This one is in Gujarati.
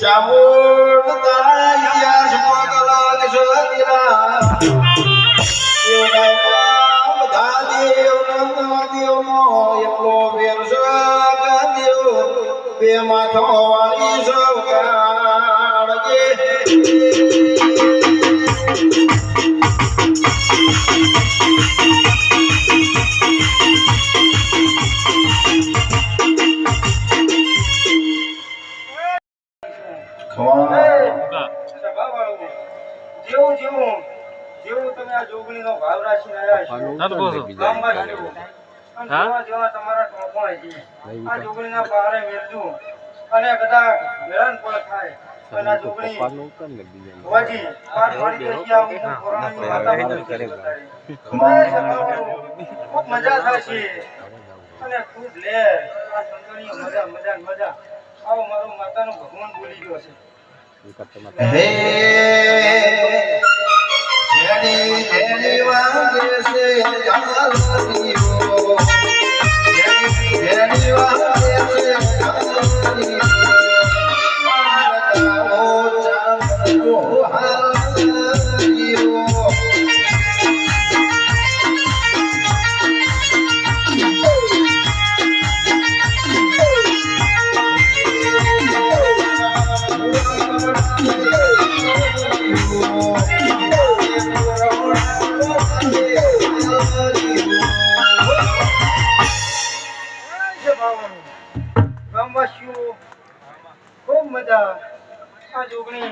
ચામુંડ તારા ઇતિહાસ મોકલાલ સદીરા દેવના બધા દેવના દેવનો એટલો વેર સગદેવ બે માથો વાળી સૌકાળજે જેવું જેવું જેવું તમે આ જોગણીનો ભાવ રાખીને આવ્યા છો જેવું તમારા છે. આ જોગણીના પહારે મેળજો અને બધા હેરાન પણ થાય. અને આ જોગણી હોવાજી પાર પાડી દેશે આ હું કોરોનાની સભાવાળું, ખૂબ મજા થાય છે. અને ખૂબ લે. આ સંતોની મજા મજા મજા. આવો મારો માતાનું ભગવાન બોલી ગયો છે. હે જેની ગામવાસીઓ ખૂબ મજા. આ જોગણી